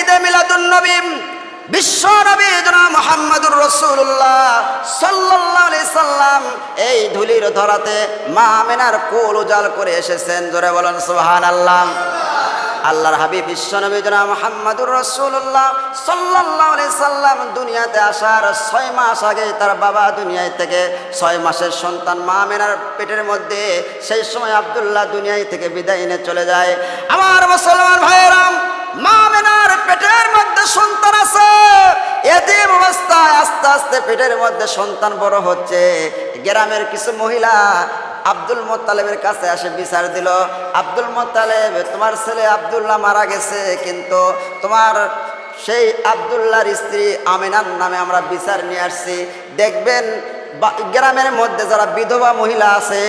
ঈদে মিলাদুন নবী, বিশ্ব নবী জনাব মোহাম্মদুর রসুল্লাহ আলাইহি সাল্লাম এই ধুলির ধরাতে মা আমেনার কোল উজাল করে এসেছেন। জোরে বলেন সুবহানাল্লাহ। আল্লাহর হাবিব বিশ্বনবী জনাব মোহাম্মদুর রসুল্লাহ আলাইহি সাল্লাম দুনিয়াতে আসার ছয় মাস আগে তার বাবা দুনিয়ায় থেকে, ছয় মাসের সন্তান মা আমেনার পেটের মধ্যে সেই সময় আব্দুল্লাহ দুনিয়ায় থেকে বিদায় নিয়ে চলে যায়। আমার মুসলমান ভাইয়েরাম, মা মধ্যে সন্তান আছে। এতিম অবস্থায় আস্তে আস্তে পেটের মধ্যে সন্তান বড় হচ্ছে। গ্রামের কিছু মহিলা আব্দুল মোত্তালেবের কাছে আসে বিচার দিল, আব্দুল মোত্তালেব, তোমার ছেলে আব্দুল্লাহ মারা গেছে, কিন্তু তোমার সেই আব্দুল্লাহর স্ত্রী আমিনার নামে আমরা বিচার নিয়ে আসছি। দেখবেন গ্রামের মধ্যে যারা বিধবা মহিলা আছে,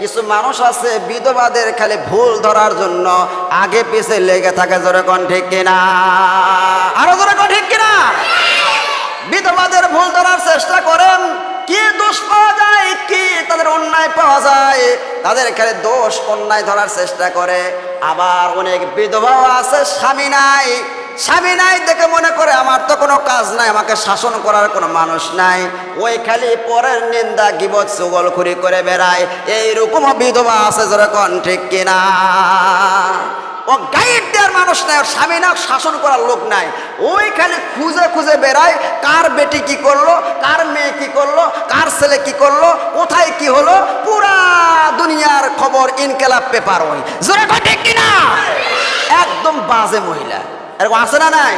কিছু মানুষ আছে বিধবাদের খালি ভুল ধরার জন্য আগে পিছে লেগে থাকে, জোরে কোন ঠিক কিনা? আরও জোরে কোন ঠিক কিনা? বিধবাদের ভুল ধরার চেষ্টা করেন, কি দোষ পাওয়া যায়, কি তাদের অন্যায় পাওয়া যায়, তাদের খালি দোষ অন্যায় ধরার চেষ্টা করে। আবার অনেক বিধবাও আছে, স্বামী নাই স্বামী নাই দেখে মনে করে, আমার তো কোনো কাজ নাই, আমাকে শাসন করার কোনো মানুষ নাই। ওই খালি পরের নিন্দা গিবত সুগলখুরি করে বেড়ায়। এইরকমও বিধবা আছে যেরকম, ঠিক কিনা? ও গাইড দেওয়ার মানুষ নাই, ওর স্বামী না শাসন করার লোক নাই। ওই খালি খুঁজে খুঁজে বেড়ায়, কার বেটি কি করল, কার মেয়ে কি করল, কার ছেলে কি করল, কোথায় কি হলো, পুরা দুনিয়ার খবর ইনকেলাব পেপার ওই। জোরে ঠিক কিনা? একদম বাজে মহিলা। এরকম আছে না নাই?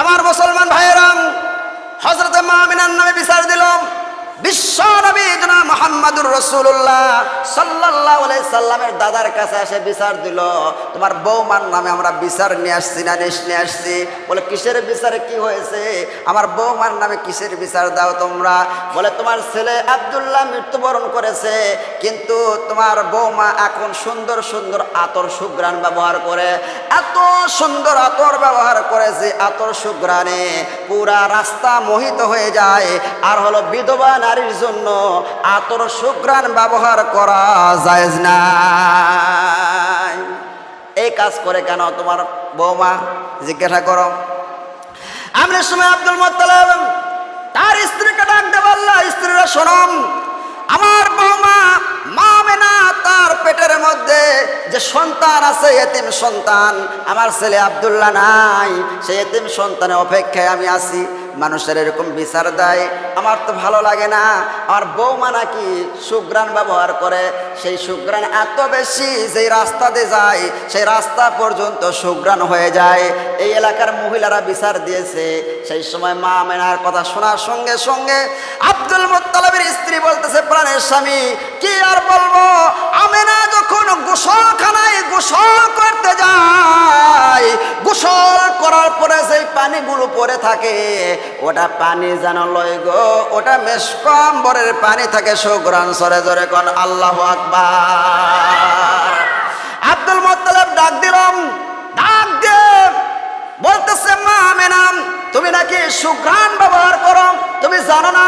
আমার মুসলমান ভাইয়েরাম হজরত মামিনার নামে বিচার দিলাম। মৃত্যুবরণ করেছে, কিন্তু তোমার বৌমা এখন সুন্দর সুন্দর আতর সুগ্রাণ ব্যবহার করে। এত সুন্দর আতর ব্যবহার করে যে আতর সুগ্রাণে পুরা রাস্তা মোহিত হয়ে যায়। আর হলো বিধবা নারীর জন্য আতর সুগ্রাণ ব্যবহার করা যায় না এই কাজ করে কেন তোমার বৌমা? জিজ্ঞাসা করো। আমরা সময় আব্দুল মোত্তালেব, তার স্ত্রীকে ডাক দেব আল্লাহ, স্ত্রীরা শোনম আমার বৌমা মা মেনা তার পেটের মধ্যে যে সন্তান আছে, এতিম সন্তান, আমার ছেলে আব্দুল্লাহ নাই সেই এতিম সন্তানের অপেক্ষায় আমি আছি। মানুষের এরকম বিচার দেয়। আমার তো ভালো লাগে না। আমার বৌমা নাকি সুগ্রাণ ব্যবহার করে। সেই সুগ্রাণ এত বেশি যেই রাস্তা দিয়ে যায়, সেই রাস্তা পর্যন্ত সুগ্রাণ হয়ে যায়। এই এলাকার মহিলারা বিচার দিয়েছে। সেই সময় মা মেনার কথা শোনার সঙ্গে সঙ্গে আব্দুল মোত্তালাবের স্ত্রী বলতেছে, প্রাণের স্বামী, কি আর বলব? আমেনা যখন গোসলখানায় গোসল করতে যায়, গোসল পানিগুলো পরে থাকে। ওটা পানি যেন লয় গো, ওটা মেসকম্বরের পানি থাকে, সুগ্রাণ সরে জরে কন, আল্লাহ আকবার। আব্দুল মোত্তালেব ডাক দিলাম, ডাক দে। বলতেছে, মা আমেনাম তুমি নাকি সুগ্রাণ ব্যবহার করো? তুমি জানো না,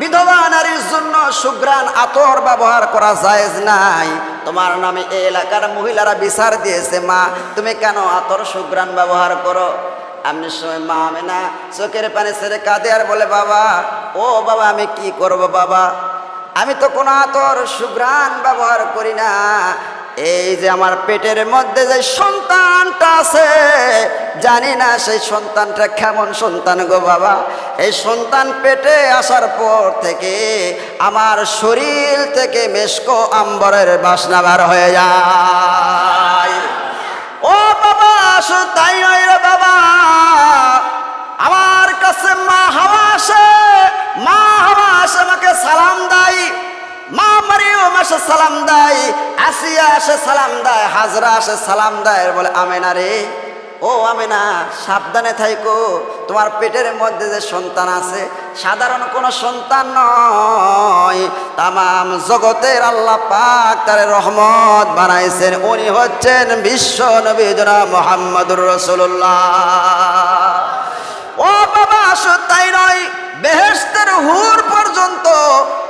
বিধবা নারীর জন্য সুগ্রাণ আতর ব্যবহার করা জায়েজ নাই। তোমার নামে এই এলাকার মহিলারা বিচার দিয়েছে, মা, তুমি কেন আতর সুগ্রাণ ব্যবহার করো? এমনি সময় মা আমেনা চোখের পানি ছেড়ে কাঁদে আর বলে, বাবা, ও বাবা, আমি কি করব বাবা? আমি তো কোনো আতর সুগ্রাণ ব্যবহার করি না। এই যে আমার পেটের মধ্যে যে সন্তানটা আছে, জানি না সেই সন্তানটা কেমন সন্তান গো বাবা। এই সন্তান পেটে আসার পর থেকে আমার শরীর থেকে মেসকো আম্বরের বাসনা বার হয়ে যায়। আসো, তাই নয় রে বাবা। আমার কাছে মা হাওয়া আসে, মা হাওয়া আসে, আমাকে সালাম দেয়। মা মারিও মাসে সালাম দেয়। আসিয়া আসে, সালাম দেয়। হাজরা আসে, সালাম দেয়। বলে, আমেনা রে, ও আমেনা, সাবধানে থাইকো। তোমার পেটের মধ্যে যে সন্তান আছে, সাধারণ কোনো সন্তান নয়। তামাম জগতের আল্লাহ পাক তার রহমত বানাইছেন। উনি হচ্ছেন বিশ্ব নবী জনাব মোহাম্মদুর রসুল্লাহ ও বাবা আসো তাই নয় বেহেস্তের হুর পর্যন্ত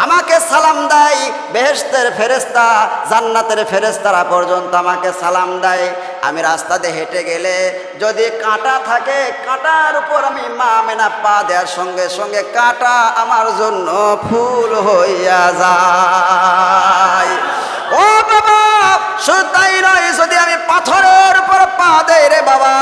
আমাকে সালাম দেয়। বেহেস্তের ফেরেস্তা জান্নাতের ফেরেস্তারা পর্যন্ত আমাকে সালাম দেয়। আমি রাস্তা দিয়ে হেঁটে গেলে যদি কাঁটা থাকে, কাঁটার উপর আমি মা মেনা পা দেওয়ার সঙ্গে সঙ্গে কাঁটা আমার জন্য ফুল হইয়া যায়। ও বাবা! শুধু তাই নয় যদি আমি পাথরের উপর পা দেই বাবা,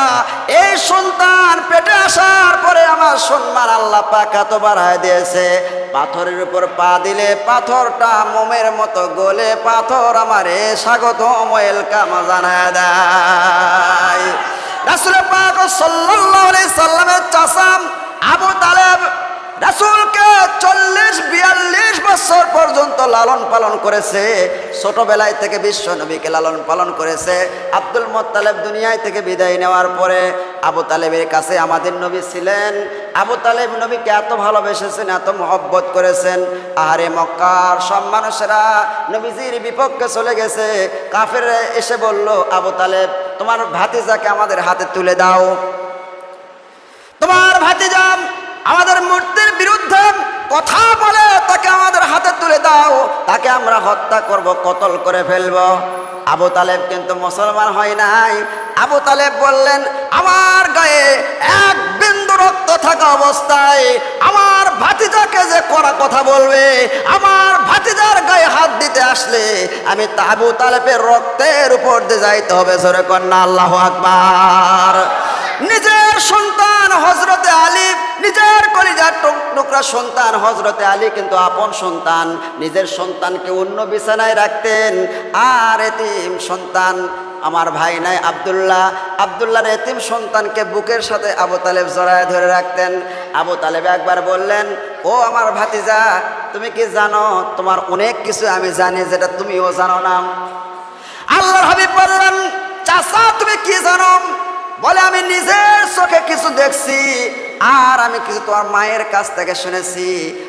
এই সন্তান পেটে আসার পরে আমার সম্মান আল্লাহ পাক এত বাড়ায় দিয়েছে। পাথরের উপর পা দিলে পাথরটা মোমের মতো গলে, পাথর আমারে স্বাগত ওয়েলকাম জানায় দেয়। রাসুল পাক সাল্লাল্লাহু আলাইহি সাল্লামের চাচাম আবু তালেব রাসুলকে চল্লিশ, বিয়াল্লিশ বছর পর্যন্ত লালন পালন করেছে। ছোটবেলায় থেকে বিশ্ব নবীকে লালন পালন করেছে। আব্দুল মোত্তালেব দুনিয়ায় থেকে বিদায় নেওয়ার পরে আবু তালেবের কাছে আমাদের নবী ছিলেন। আবু তালেব নবীকে এত ভালোবেসেছেন, এত মহব্বত করেছেন। আহারে মক্কার সব মানুষেরা নবীজির বিপক্ষে চলে গেছে। কাফের এসে বলল, আবু তালেব, তোমার ভাতিজাকে আমাদের হাতে তুলে দাও। তোমার ভাতিজাম আমাদের মূর্তির বিরুদ্ধে কথা বলে, তাকে আমাদের হাতে তুলে দাও। তাকে আমরা হত্যা করব, কতল করে ফেলব। আবু তালেব কিন্তু মুসলমান হয় নাই। আবু তালেব বললেন, আমার গায়ে এক বিন্দু রক্ত থাকা অবস্থায় আমার ভাতিজাকে যে করা কথা বলবে, আমার ভাতিজার গায়ে হাত দিতে আসলে আমি আবু তালেবের রক্তের উপর দিয়ে যাইতে হবে। সরে কন্যা, আল্লাহ আকবার। নিজের সন্তান টুকরা সন্তান হজরতে আলী কিন্তু আপন সন্তান, নিজের সন্তানকে অন্য বিছানায় রাখতেন। আর এতিম সন্তান আমার ভাই নাই আবদুল্লাহ। আবদুল্লাহর এতিম সন্তানকে বুকের সাথে আবু তালেব জড়ায় ধরে রাখতেন। আবু তালেব একবার বললেন, ও আমার ভাতিজা, তুমি কি জানো, তোমার অনেক কিছু আমি জানি যেটা তুমিও জানো না? আল্লাহর হাবিব বললেন, চাচা, তুমি কি জানো? বলে, আমি নিজের চোখে কিছু দেখছি। আর আমি কিছু তোমার মায়ের কাছ থেকে শুনেছি।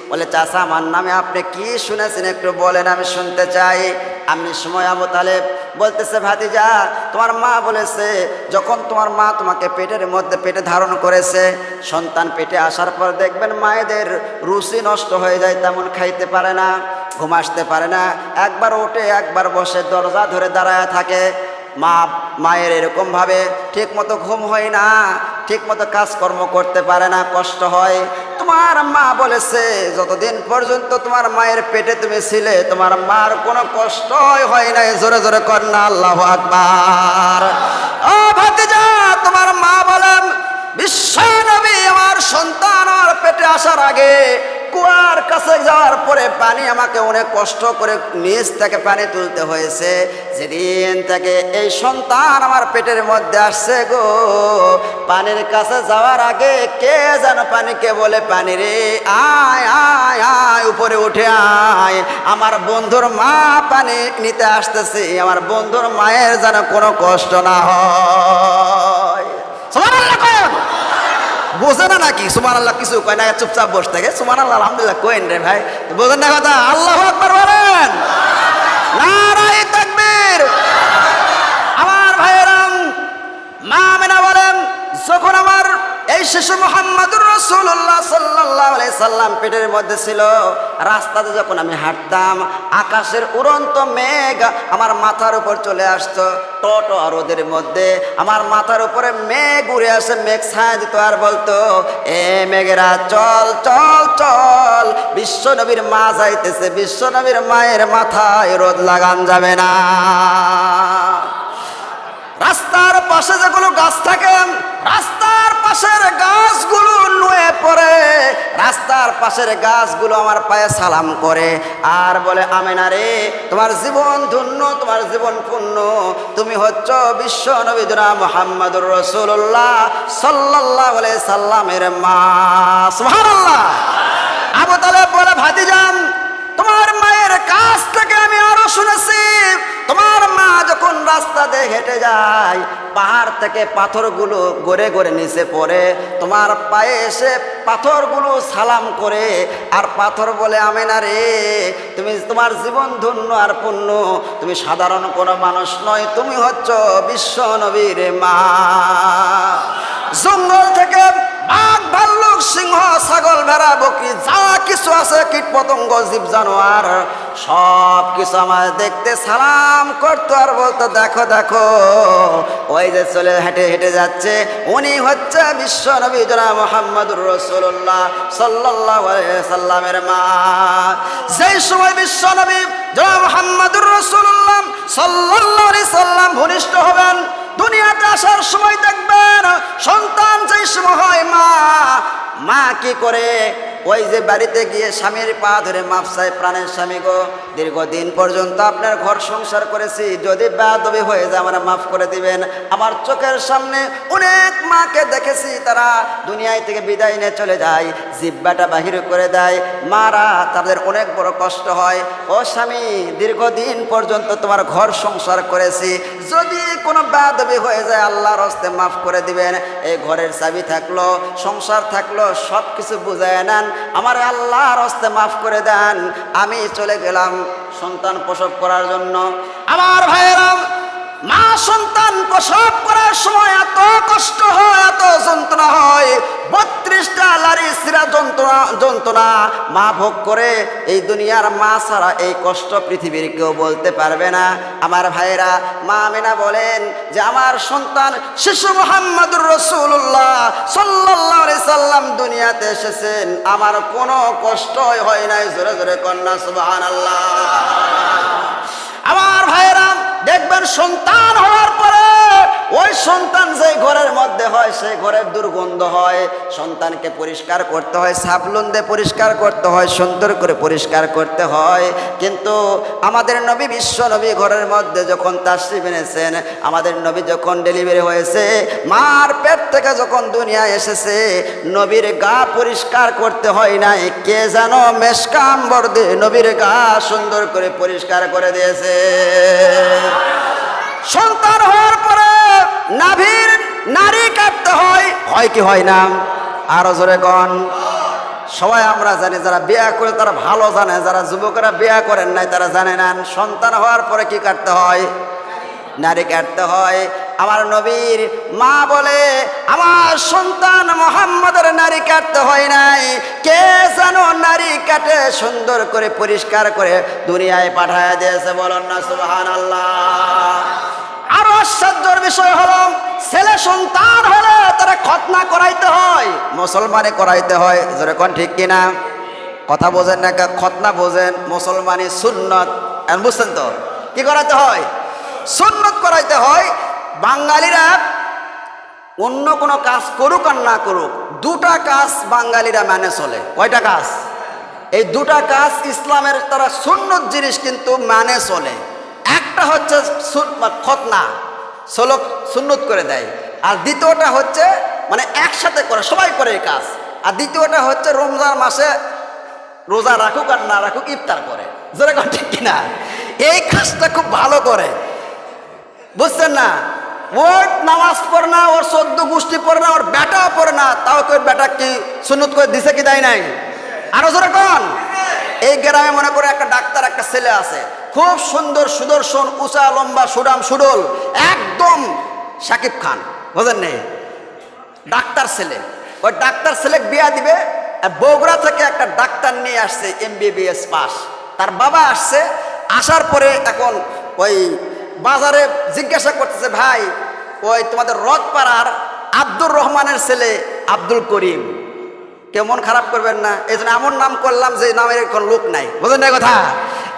বলে, চাচা, আমার নামে আপনি কি শুনেছেন? একটু বলেন, আমি শুনতে চাই। আমি সময় আবু তালেব বলতেছে, ভাতিজা, তোমার মা বলেছে, যখন তোমার মা তোমাকে পেটের মধ্যে পেটে ধারণ করেছে, সন্তান পেটে আসার পর দেখবেন মায়েদের রুচি নষ্ট হয়ে যায়, তেমন খাইতে পারে না, ঘুম আসতে পারে না। একবার ওঠে, একবার বসে, দরজা ধরে দাঁড়ায় থাকে। মা, মায়ের এরকমভাবে ঠিক মতো ঘুম হয় না ঠিক মতো কাজকর্ম করতে পারে না, কষ্ট হয়। তোমার মা বলেছে, যতদিন পর্যন্ত তোমার মায়ের পেটে তুমি ছিলে, তোমার মার কোনো কষ্ট হয় নাই। জোরে জোরে কর না, আল্লাহ আকবার। ও ভাতিজা, তোমার মা বলেন বিশ্ব নবী আমার সন্তান আমার পেটে আসার আগে কুয়ার কাছে যাওয়ার পরে পানি আমাকে অনেক কষ্ট করে নিচ থেকে পানি তুলতে হয়েছে। যেদিন থেকে এই সন্তান আমার পেটের মধ্যে আসছে গো, পানির কাছে যাওয়ার আগে কে যেন পানিকে বলে, পানি রে, আয় আয় আয়, উপরে উঠে আয়। আমার বন্ধুর মা পানি নিতে আসতেছে, আমার বন্ধুর মায়ের যেন কোনো কষ্ট না হয়। বোঝে না নাকি? সুমান আল্লাহ কিছু কয় না, চুপচাপ বসে থাকে। সুমান আল্লাহ আলহামদুলিল্লাহ কোয়েন রে ভাই। বোঝেন না কথা? আল্লাহ আকবর বলেন। নারাই তাকবীর। আমার ভাইয়েরাম, মা মেনা বলেন, যখন আমার এই শিশু মোহাম্মদুর রসুল্লাহ সাল্লাহ সাল্লাম পেটের মধ্যে ছিল। রাস্তাতে যখন আমি হাঁটতাম, আকাশের উড়ন্ত মেঘ আমার মাথার উপর চলে আসতো। টট আর রোদের মধ্যে আমার মাথার উপরে মেঘ উড়ে আসে, মেঘ ছায়া দিত আর বলতো, এ মেঘেরা, চল চল চল, বিশ্ব নবীর মা যাইতেছে, বিশ্ব নবীর মায়ের মাথায় রোদ লাগান যাবে না। রাস্তার পাশে যেগুলো গাছ থাকে রাস্তার রাস্তার পাশের গাছগুলো আমার পায়ে সালাম করে আর বলে, আমেনা রে, তোমার জীবন ধন্য, তোমার জীবন পূর্ণ তুমি হচ্ছ বিশ্ব নবীদুরা মোহাম্মদুর রসুল্লাহ সাল্লাহ বলে সাল্লামের মা। সুবহানাল্লাহ। আবু তালেব বলে, ভাতিজান, তোমার মায়ের কাছ থেকে আমি আরও শুনেছি। তোমার মা যখন রাস্তা দিয়ে হেঁটে যায়, পাহাড় থেকে পাথরগুলো গড়ে গড়ে নিচে পড়ে, তোমার পায়ে এসে পাথরগুলো সালাম করে, আর পাথর বলে আমি না রে, তুমি তোমার জীবন ধন্য আর পুণ্য, তুমি সাধারণ কোনো মানুষ নয়, তুমি হচ্ছ বিশ্ব নবীর মা। জঙ্গল থেকে বাঘ, ভাল্লুক, সিংহ ছাগল ভেড়া বকরি যা কিছু আছে কীট পতঙ্গ জীব, জানোয়ার, সব কিছু আমার দেখতে সালাম করতো আর বলতো, দেখো দেখো। ওই যে চলে হেঁটে হেঁটে যাচ্ছে, উনি হচ্ছে বিশ্ব নবী জনা মোহাম্মদুর রসুল্লাহ সাল্লাহ সাল্লামের মা। যেই সময় বিশ্ব নবী জনা মোহাম্মদুর রসুল্লাহ সাল্লাহ সাল্লাম ভূনিষ্ঠ হবেন দুনিয়াতে আসার সময় দেখবেন সন্তান যেই সময় মা মা কি করে ওই যে বাড়িতে গিয়ে স্বামীর পা ধরে মাপসায় প্রাণের স্বামী গো, দীর্ঘদিন পর্যন্ত আপনার ঘর সংসার করেছি, যদি বেদবি হয়ে যায় আমরা মাফ করে দিবেন। আমার চোখের সামনে অনেক মাকে দেখেছি, তারা দুনিয়ায় থেকে বিদায় নিয়ে চলে যায়, জিব্বাটা বাহির করে দেয়। মারা তাদের অনেক বড় কষ্ট হয়। ও স্বামী, দীর্ঘদিন পর্যন্ত তোমার ঘর সংসার করেছি, যদি কোনো বেদবি হয়ে যায় আল্লাহর হস্তে মাফ করে দিবেন। এই ঘরের চাবি থাকল, সংসার থাকল সব কিছু বুঝায় নেন। আমার আল্লাহর হস্তে মাফ করে দেন, আমি চলে গেলাম সন্তান প্রসব করার জন্য। আমার ভাইয়েরাম মা সন্তান প্রসব করার সময় এত কষ্ট হয়, এত যন্ত্রণা হয়। বত্রিশটা লারি সিরা যন্ত্রণা যন্ত্রণা। মা ভোগ করে, এই দুনিয়ার মা ছাড়া এই কষ্ট পৃথিবীর কেউ বলতে পারবে না। আমার ভাইরা মা মেনা বলেন যে আমার সন্তান শিশু মোহাম্মদুর রসুল্লাহ সাল্লাহ সাল্লাম দুনিয়াতে এসেছেন। আমার কোনো কষ্টই হয় নাই। জোরে জোরে কন্যা আল্লাহ আমার ভাইয়েরা দেখবেন সন্তান হওয়ার ওই সন্তান যে ঘরের মধ্যে হয়, সেই ঘরের দুর্গন্ধ হয়। সন্তানকে পরিষ্কার করতে হয়, সাবলুন দিয়ে পরিষ্কার করতে হয়, সুন্দর করে পরিষ্কার করতে হয়। কিন্তু আমাদের নবী, বিশ্ব নবী ঘরের মধ্যে যখন তাশ্রী এনেছেন, আমাদের নবী যখন ডেলিভারি হয়েছে, মার পেট থেকে যখন দুনিয়া এসেছে, নবীর গা পরিষ্কার করতে হয় নাই। কে যেন মেসকাম্বর দিয়ে নবীর গা সুন্দর করে পরিষ্কার করে দিয়েছে। সন্তান হওয়ার পরে নাভির নারী কাটতে হয় হয় কি হয় না? আরও জোরে গণ সবাই আমরা জানি, যারা বিয়া করে তারা ভালো জানে, যারা যুবকেরা বিয়া করেন নাই তারা জানে না। সন্তান হওয়ার পরে কি কাটতে হয়? নারী কাটতে হয়। আমার নবীর মা বলে, আমার সন্তান মোহাম্মদের নারী কাটতে হয় নাই। কে যেন নারী কাটে, সুন্দর করে পরিষ্কার করে দুনিয়ায় পাঠায় দিয়েছে। বলুন না সুবাহান আল্লাহ আশ্চর্যের বিষয় হলো, ছেলে সন্তান হলে তারা খতনা করাইতে হয়, মুসলমানে করাইতে হয়। যেরকম ঠিক কিনা? কথা বোঝেন না খতনা বোঝেন, মুসলমানি সুন্নত। বুঝছেন তো? কি করাইতে হয়? সুন্নত করাইতে হয়, বাঙালিরা অন্য কোনো কাজ করুক আর না করুক, দুটা কাজ বাঙালিরা মানে চলে। কয়টা কাজ? এই দুটা কাজ ইসলামের তারা সুন্নত জিনিস কিন্তু মানে চলে। একটা হচ্ছে খতনা সলক সুন্নত করে দেয়। আর দ্বিতীয়টা হচ্ছে মানে একসাথে করে, সবাই করে এই কাজ। আর দ্বিতীয়টা হচ্ছে, রমজান মাসে রোজা রাখুক আর না রাখুক ইফতার করে। যেরকম ঠিক কিনা? এই কাজটা খুব ভালো করে। বুঝছেন না? ওর নামাজ পড়ে না, ওর সদ্য গোষ্ঠী পড়ে না, ওর বেটাও পড়ে না, তাও কেউ বেটা কি সুন্নত করে দিছে কি দেয় নাই? আরও জোরে কন। এই গ্রামে মনে করে একটা ডাক্তার, একটা ছেলে আছে। খুব সুন্দর সুদর্শন, উঁচা, লম্বা, সুরাম, সুডল, একদম সাকিব খান, বুঝেন নেই? ডাক্তার ছেলে। ওই ডাক্তার ছেলে বিয়া দিবে বগুড়া থেকে একটা ডাক্তার নিয়ে আসছে, এমবিবিএস পাস। তার বাবা আসছে, আসার পরে এখন ওই বাজারে জিজ্ঞাসা করতেছে, ভাই, ওই তোমাদের রথপাড়ার আব্দুর রহমানের ছেলে আব্দুল করিম। কেউ মন খারাপ করবেন না। এই জন্য এমন নাম করলাম যে নামের কোন লোক নাই। বুঝলেন না কথা?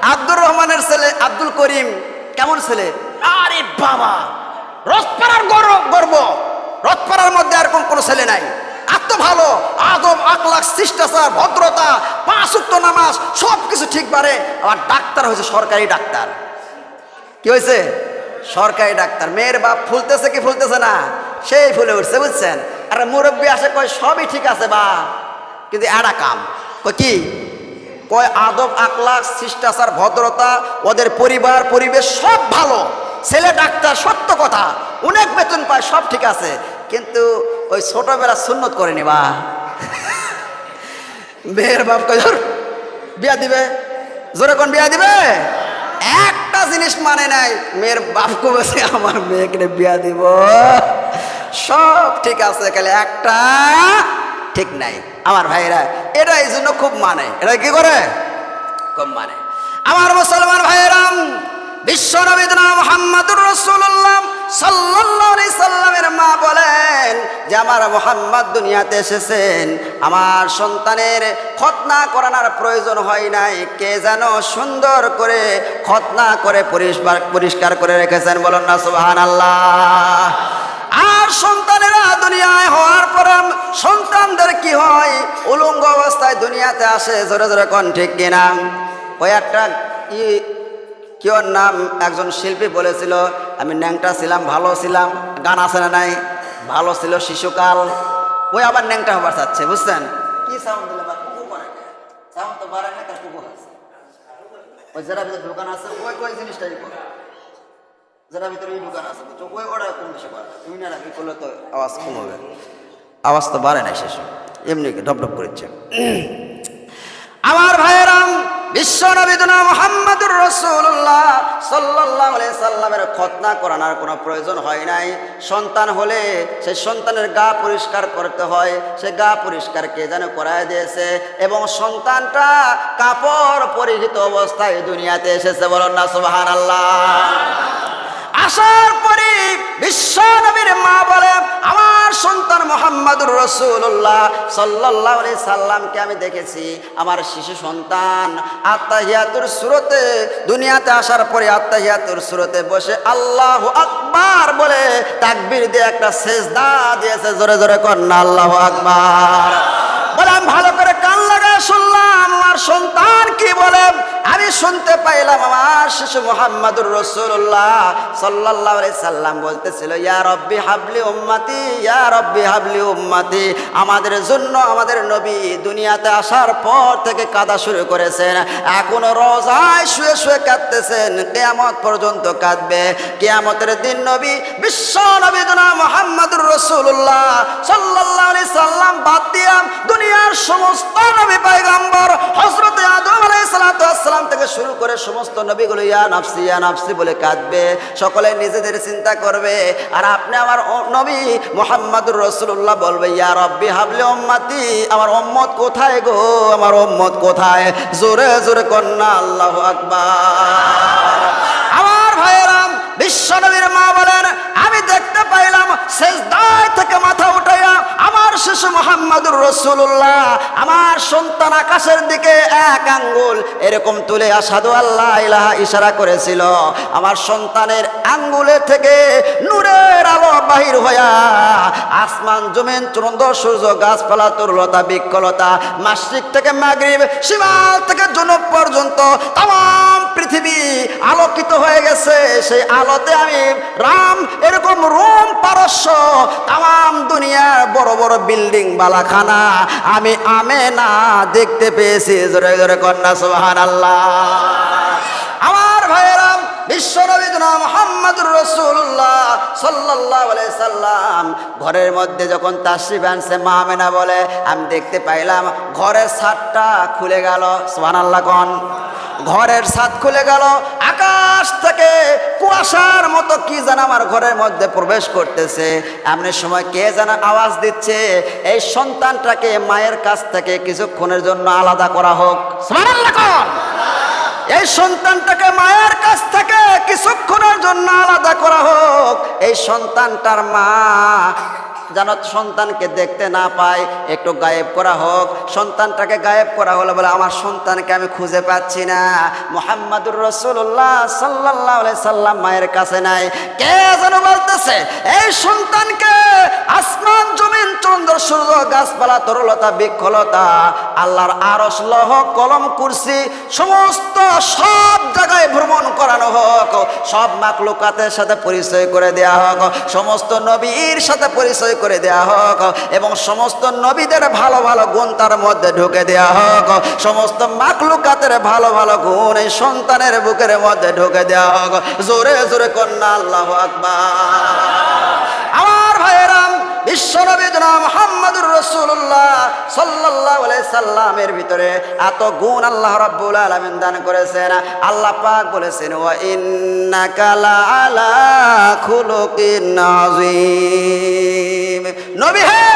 আব্দুর রহমানের ছেলে আব্দুল করিম, কেমন ছেলে? আরে বাবা! রথপাড়ার গর্ব গর্ব। রথপাড়ার মধ্যে আর কোন কোনো ছেলে নাই। এত ভালো আদম আকলাক শিষ্টাচার, ভদ্রতা, পাঁচ উক্ত নামাজ সব কিছু ঠিক পারে। আবার ডাক্তার হয়েছে, সরকারি ডাক্তার। কি হয়েছে? সরকারি ডাক্তার। মেয়ের বাপ ফুলতেছে কি ফুলতেছে না? সেই ফুলে উঠছে, বুঝছেন? আর মুরব্বী আসে কয়, সবই ঠিক আছে বা কিন্তু এরা কাম। কি? কয় আদব আখলাক শিষ্টাচার, ভদ্রতা, ওদের পরিবার, পরিবেশ সব ভালো। ছেলে ডাক্তার, সত্য কথা। অনেক বেতন পায়, সব ঠিক আছে। কিন্তু ওই ছোটবেলা সুন্নত করেনি বা মেয়ের বাপ কয়, ধর, বিয়া দিবে? জোরে কোন বিয়া দিবে? একটা জিনিস মানে নাই, মেয়ের বাপকে বসে আমার মেয়েকে বিয়া দিব। সব ঠিক আছে, খালি একটা ঠিক নাই। আমার ভাইরা এটা এই জন্য খুব মানে। এটা কি করে? খুব মানে। আমার মুসলমান ভাইরাম বিশ্ব আলাইহি সাল্লামের মা বলেন যে, আমার মোহাম্মদ দুনিয়াতে এসেছেন। আমার সন্তানের খতনা করানোর প্রয়োজন হয় নাই। কে যেন সুন্দর করে খতনা করে পরিষ্কার পরিষ্কার করে রেখেছেন। বলুন না, সুবহানাল্লাহ। আর সন্তানেরা দুনিয়ায় হওয়ার পরে সন্তানদের কি হয়? উলঙ্গ অবস্থায় দুনিয়াতে আসে, জোরে জোরে কোন, ঠিক কিনা ওই একটা ই কি ওর নাম একজন শিল্পী বলেছিল, আমি ন্যাংটা ছিলাম, ভালো ছিলাম, গান আছে না নাই? ভালো ছিল শিশুকাল। ওই আবার ন্যাংটা হবার চাচ্ছে, বুঝছেন? কি সাউন্ড দিলে সাউন্ড তো বাড়ে না তার কুকু আছে ওই যারা দোকান আছে, ওই ওই জিনিসটাই করে। আওয়াজ তো বাড়ে না শেষ। এমনি ডপ ডপ করেছে। আমার ভাইয়েরাম বিশ্ব নবীদনা মোহাম্মদুর রসুল্লাহ সাল্লাহ সাল্লামের খতনা করানোর কোনো প্রয়োজন হয় নাই। সন্তান হলে সেই সন্তানের গা পরিষ্কার করতে হয়। সে গা পরিষ্কার কে যেন করায় দিয়েছে। এবং সন্তানটা কাপড় পরিহিত অবস্থায় দুনিয়াতে এসেছে, বলুন না সুবাহান আল্লাহ আসার পরে বিশ্ব নবীর মা বলে, আমার সন্তান মোহাম্মদুর রসুল্লাহ সাল্লাহ সাল্লামকে আমি দেখেছি। আমার শিশু সন্তান আত্মাহিয়াতুর সুরতে, দুনিয়াতে আসার পরে আত্মাহিয়াতুর সুরতে বসে আল্লাহ আকবার বলে, তাকবির দিয়ে একটা সেজদা দিয়েছে। জোরে জোরে কন্যা আল্লাহ আকবার। বলে, আমি ভালো করে আমার সন্তান কি বলে? আমি শুনতে পাইলাম আমার শিশু মোহাম্মদুর রসুল্লাহ সাল্লাহ সাল্লাম বলতেছিল, ইয়া রব্বি হাবলি উম্মাতি, ইয়া রব্বি হাবলি উম্মাতি। আমাদের জন্য আমাদের নবী দুনিয়াতে আসার পর থেকে কাদা শুরু করেছেন। এখনও রোজায় শুয়ে শুয়ে কাঁদতেছেন। কেয়ামত পর্যন্ত কাঁদবে। কেয়ামতের দিন নবী, বিশ্ব নবী মোহাম্মদুর রসুল্লাহ সাল্লাহ সাল্লাম বাদ দিয়াম দুনিয়ার সমস্ত নবী পাইগাম্বর হজরত আদম আলাইসালাম থেকে শুরু করে সমস্ত নবীগুলো, ইয়া নাফসি ইয়া নাফসি বলে কাঁদবে। সকলে নিজেদের চিন্তা করবে। আর আপনি আমার নবী মোহাম্মদুর রসুল্লাহ বলবে, ইয়া রব্বি হাবলে উম্মাতি, আমার উম্মত কোথায় গো? আমার উম্মত কোথায়? জোরে জোরে কন্যা, আল্লাহ আকবার। আমার ভাইয়েরাম বিশ্বনবীর মা বলেন, আমি দেখতে পাইলাম শেষদায় থেকে মাথা শিশু মোহাম্মদুর রসুল্লাহ আমার সন্তান আকাশের দিকে এক আঙ্গুল এরকম তুলে আসাদু আল্লাহ ইলাহা ইশারা করেছিল। আমার সন্তানের আঙ্গুলে থেকে নূরের আলো বাহির হইয়া আসমান, জমিন চন্দ্র সূর্য, গাছপালা, তরুলতা, বৃক্ষলতা, মাসিক থেকে মাগরিব সীমাল থেকে জনক পর্যন্ত তাম পৃথিবী আলোকিত হয়ে গেছে। সেই আলোতে আমি রাম, এরকম রোম পারস্য, তাম দুনিয়ার বড় বড় বিল্ডিং বালাখানা। আমি আমে না দেখতে পেয়েছি, জোরে জোরে কন্যা সোহান আল্লাহ আমার ভাইয়েরাম মোহাম্মদুর রসুল্লাহ সাল্লাহ সাল্লাম, ঘরের মধ্যে যখন তাশরিফ আনছে, মা আমেনা বলে, আমি দেখতে পাইলাম, ঘরের ছাদটা খুলে গেল। সোহান আল্লাহ কন। ঘরের ছাদ খুলে গেল। আকাশ থেকে কুয়াশার মতো কি যেন আমার ঘরের মধ্যে প্রবেশ করতেছে। এমনি সময় কে যেন আওয়াজ দিচ্ছে। এই সন্তানটাকে মায়ের কাছ থেকে কিছুক্ষণের জন্য আলাদা করা হোক। এই সন্তানটাকে মায়ের কাছ থেকে কিছুক্ষণের জন্য আলাদা করা হোক। এই সন্তানটার মা যেন সন্তানকে দেখতে না পায়, একটু গায়েব করা হোক। সন্তানটাকে গায়েব করা হলো বলে আমার সন্তানকে আমি খুঁজে পাচ্ছি না। মোহাম্মদুর রসুল্লাহ সাল্লাহ সাল্লাম মায়ের কাছে নাই। কে যেন বলতেছে, এই সন্তানকে আসমান, জমিন, চন্দ্র, সূর্য, গাছপালা, তরলতা, বৃক্ষলতা, আল্লাহর আরস লহ, কলম, কুরসি, সমস্ত সব জায়গায় ভ্রমণ করানো হোক। সব মাকলুকাতের সাথে পরিচয় করে দেয়া হোক। সমস্ত নবীর সাথে পরিচয় করে দেয়া হোক এবং সমস্ত নবীদের ভালো ভালো গুণ তার মধ্যে ঢুকে দেয়া হোক, সমস্ত মাকলুকাতের ভালো ভালো গুণ এই সন্তানের বুকের মধ্যে ঢুকে দেয়া হোক। জোরে জোরে কন্যা, আল্লাহ আকবার। আমার ভাইয়েরাম বিশ্বনবীদনা মোহাম্মদুর রসুল্লাহ সাল্লাহ সাল্লামের ভিতরে এত গুণ আল্লাহ রাব্বুল আলামিন দান করেছেন। আল্লাহ পাক বলেছেন, ওয়া ইন্নাকা লাআলা খুলুকিন আযীম। নবী হে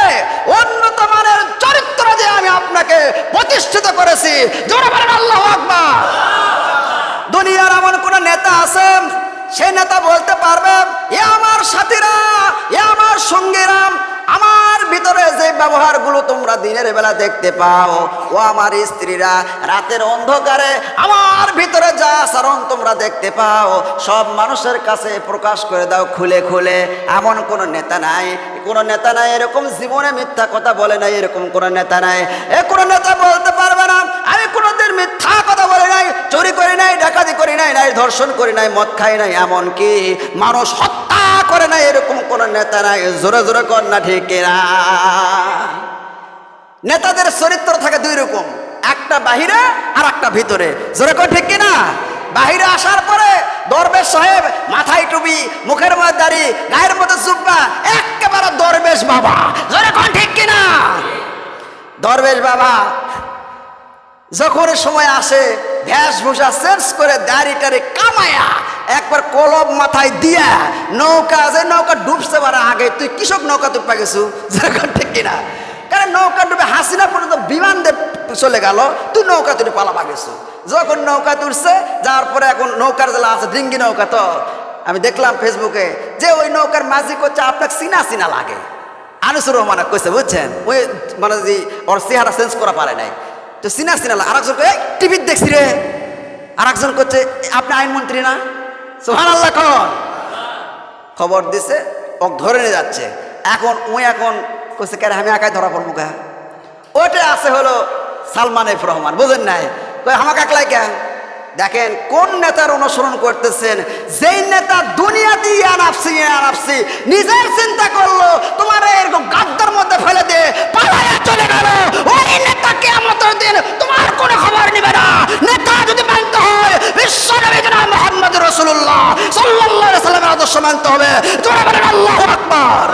উন্নত মানের প্রতিষ্ঠিত করেছি। জোরে বলেন আল্লাহ আকবার। দুনিয়ার এমন কোন নেতা আছে সেই নেতা বলতে পারবে, এ আমার সাথীরা, এ আমার সঙ্গীরা, আমার ভিতরে যে ব্যবহারগুলো তোমরা দিনের বেলা দেখতে পাও, ও আমার স্ত্রীরা, রাতের অন্ধকারে আমার ভিতরে যা আচরণ তোমরা দেখতে পাও, সব মানুষের কাছে প্রকাশ করে দাও খুলে খুলে। এমন কোন নেতা নাই, কোন নেতা নাই, এরকম জীবনে মিথ্যা কথা বলে নাই, এরকম কোন নেতা নাই। এ কোন নেতা বলতে পারবে না কোনোদিন মিথ্যা কথা বলে নাই, চুরি করি নাই, ডাকাতি করি নাই নাই, ধর্ষণ করি নাই, মদ খাই নাই এমন কি মানুষ হত্যা করে নাই, এরকম কোন নেতা নাই। জোরে জোরে কর না ঠিক না নেতাদের চরিত্র থাকে দুই রকম, একটা বাহিরে আর একটা ভিতরে। জোরে কর ঠিক কিনা? বাহিরে আসার পরে দরবেশ সাহেব মাথায় টুপি, মুখের মধ্যে দাড়ি, গায়ের মধ্যে জুব্বা, একেবারে দরবেশ বাবা। জোরে কর ঠিক কিনা? দরবেশ বাবা যখন সময় আসে ভেষভূষা চেঞ্জ করে দাড়িটারে কামায়া, একবার কলব মাথায় দিয়া নৌকা যে নৌকা ডুবছে পারে আগে, তুই কৃষক নৌকা তুপা গেছু? যেরকম ঠিক কিনা? কারণ নৌকা ডুবে হাসিনা পর্যন্ত বিমান চলে গেল, তুই নৌকা তুলে পালাবা গেছু। যখন নৌকা তুলছে, যাওয়ার পরে এখন নৌকার জেলা আছে, ডিঙ্গি নৌকা তো। আমি দেখলাম ফেসবুকে যে ওই নৌকার মাঝি করছে আপনাকে চিনা চিনা লাগে। আনিসুর রহমান কইছে, বুঝছেন? ওই মানে ওর চেহারা চেঞ্জ করা পারে নাই। তো চিনা চিনা আর একজন কই টিভির দেখছি রে। আর একজন করছে আপনি আইনমন্ত্রী না? সোহান আল্লাহ কন। খবর দিছে, ওক ধরে নিয়ে যাচ্ছে। এখন ওই এখন করছে কেন আমি একাই ধরা পড়ব কে? ওটা আছে হলো সালমান এফ রহমান, বুঝেন নাই? আমাকে একলাই কেন দেখেন, কোন নেতার অনুসরণ করতেছেন? যেই নেতা দুনিয়া দিয়ে আনাপসি আনাপসি নিজের চিন্তা করল, তোমার এরকম গাদ্দার মধ্যে ফেলে দিয়ে পালায়া চলে গেল। ওই নেতা কেমতের দিন তোমার কোনো খবর নিবে না। নেতা যদি মানতে হয় বিশ্ব নবী জনাব মোহাম্মদ রসুল্লাহ সাল্লাল্লাহু সাল্লামের আদর্শ মানতে হবে। তোরা বলেন, আল্লাহু আকবার।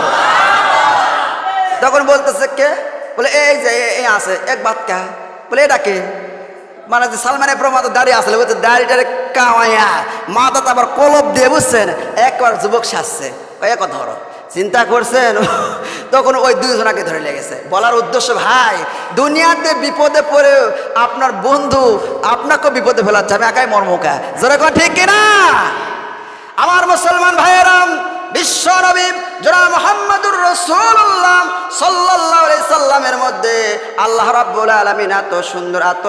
তখন বলতেছে কে? বলে, এই যে এই আছে, এক বাদ কা বলে, এটা কে? মানে যে সালমানের প্রমাদ দাঁড়িয়ে আসলে বলছে দাড়িটারে কামাইয়া মাথা আবার কলব দিয়ে বুঝছেন, একবার যুবক সাজছে। এক ধরো, চিন্তা করছেন, তখন ওই দুইজনাকে ধরে লেগেছে বলার উদ্দেশ্য, ভাই, দুনিয়াতে বিপদে পড়ে আপনার বন্ধু আপনাকেও বিপদে ফেলাচ্ছে, আমি একাই মর্মকা যেরকম ঠিক কিনা? আমার মুসলমান ভাইয়েরাম, বিশ্ব নবী জোড়া মোহাম্মদুর রসুল্লাহ সাল্লাহ সাল্লামের মধ্যে আল্লাহ রাব্বুল আলমিন এত সুন্দর, এত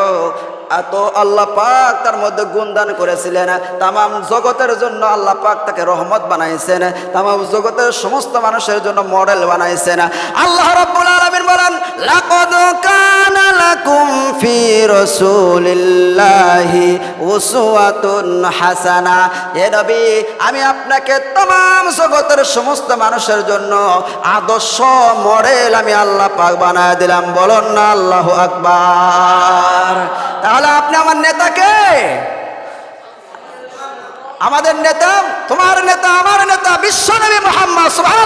এত আল্লাহ পাক তার মধ্যে গুণদান করেছিলেন। তামাম জগতের জন্য আল্লাহ পাক তাকে রহমত বানাইছেন। তামাম জগতের সমস্ত মানুষের জন্য মডেল বানাইছেন। আল্লাহ রাব্বুল আলামিন বলেন, লাকাদ ফি রাসূলিল্লাহি উসওয়াতুন হাসানা। হে নবী, আমি আপনাকে তামাম জগতের সমস্ত মানুষের জন্য আদর্শ, মডেল আমি আল্লাহ পাক বানায় দিলাম। বলুন না আল্লাহু আকবার। তাহলে আপনি আমার নেতাকে আমাদের নেতা, তোমার নেতা, আমার নেতা, বিশ্বনবী মোহাম্মদ সুহান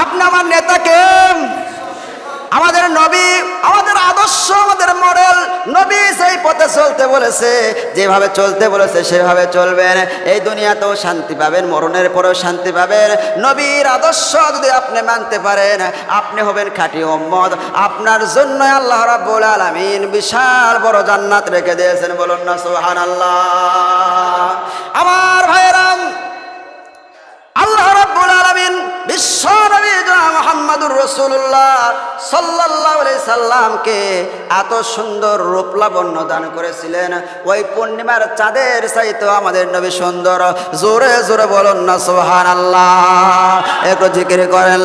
আপনি আমার নেতাকে আমাদের নবী, আমাদের আদর্শ, আমাদের মডেল, নবী সেই পথে চলতে বলেছে, যেভাবে চলতে বলেছে সেভাবে চলবেন। এই দুনিয়াতেও শান্তি পাবেন, মরণের পরেও শান্তি পাবেন। নবীর আদর্শ যদি আপনি মানতে পারেন, আপনি হবেন খাঁটি উম্মত। আপনার জন্য আল্লাহ রাব্বুল আলামিন বিশাল বড় জান্নাত রেখে দিয়েছেন, বলুন না, সুবহানাল্লাহ। আমার ভাইয়েরাম, আল্লাহ রাব্বুল আলামিন বিশ্ব নবী মুহাম্মদুর রাসূলুল্লাহ সাল্লামকে এত সুন্দর রূপ লাবণ্য দান করেছিলেন। ওই পূর্ণিমার চাঁদের চাইতে আমাদের নবী সুন্দর। জোরে জোরে বলুন না, সুবহানাল্লাহ। একটু জিকির করেন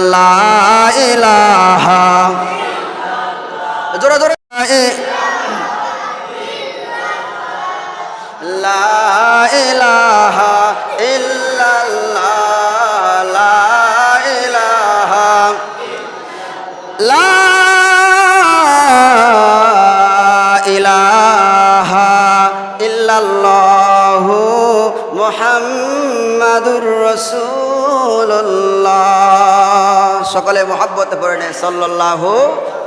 জোরে জোরে। লা ইলাহা মুহাম্মাদুর রাসূলুল্লাহ। সকলে মহব্বতে পড়ে নেয় সাল্লাল্লাহু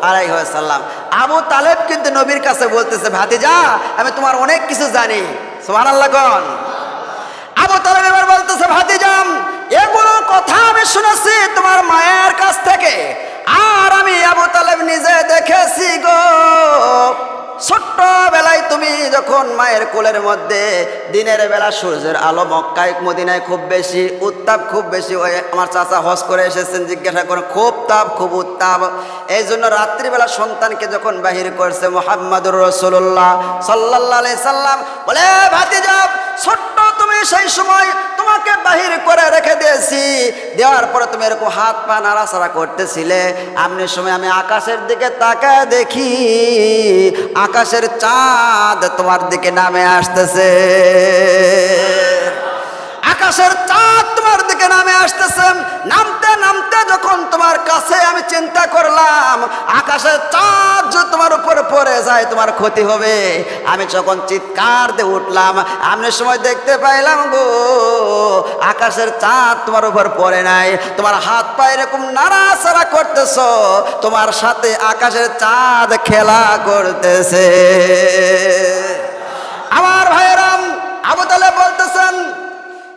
আলাইহি ওয়াসাল্লাম। আবু তালেব কিন্তু নবীর কাছে বলতেছে, ভাতিজা, আমি তোমার অনেক কিছু জানি। সুবহানাল্লাহ কোন। আবু তালেব এবার বলতেছে ভাতিজাম এগুলো কথা আমি শুনেছি তোমার মায়ের কাছ থেকে। আর আমি আবু তালেব নিজে দেখেছি গো। তুমি যখন মায়ের কোলের মধ্যে দিনের বেলা সূর্যের আলো মক্কায়, মদিনায় খুব বেশি উত্তাপ, খুব বেশি ওই আমার চাচা হস করে এসেছেন, জিজ্ঞাসা করেন, খুব তাপ খুব উত্তাপ। এই জন্য রাত্রিবেলা সন্তানকে যখন বাহির করছে মোহাম্মদুর রসুল্লাহ সাল্লাহ সাল্লাম, বলে, ভাতিজা, ছোট্ট তুমি সেই সময় তোমাকে বাহির করে রেখে দিয়েছি। দেওয়ার পরে তুমি এরকম হাত পা নাড়াচাড়া করতেছিলে। আপনি সময় আমি আকাশের দিকে তাকায় দেখি, আকাশের চাঁদ তোমার দিকে নামে আসতেছে। আকাশের চাঁদ তোমার দিকে নামে আসতেছে। নামতে নামতে যখন তোমার কাছে আমি চিন্তা করলাম আকাশের চাঁদ তোমার উপরে পড়ে যায়, তোমার ক্ষতি হবে। আমি যখন চিৎকার দিয়ে উঠলাম, আমি সময় দেখতে পাইলাম গো, আকাশের চাঁদ তোমার উপর পড়ে নাই। তোমার হাত পা এরকম নাড়াচাড়া করতেছ, তোমার সাথে আকাশের চাঁদ খেলা করতেছে। আমার ভাইয়েরাম, আবু তালে বলতেছেন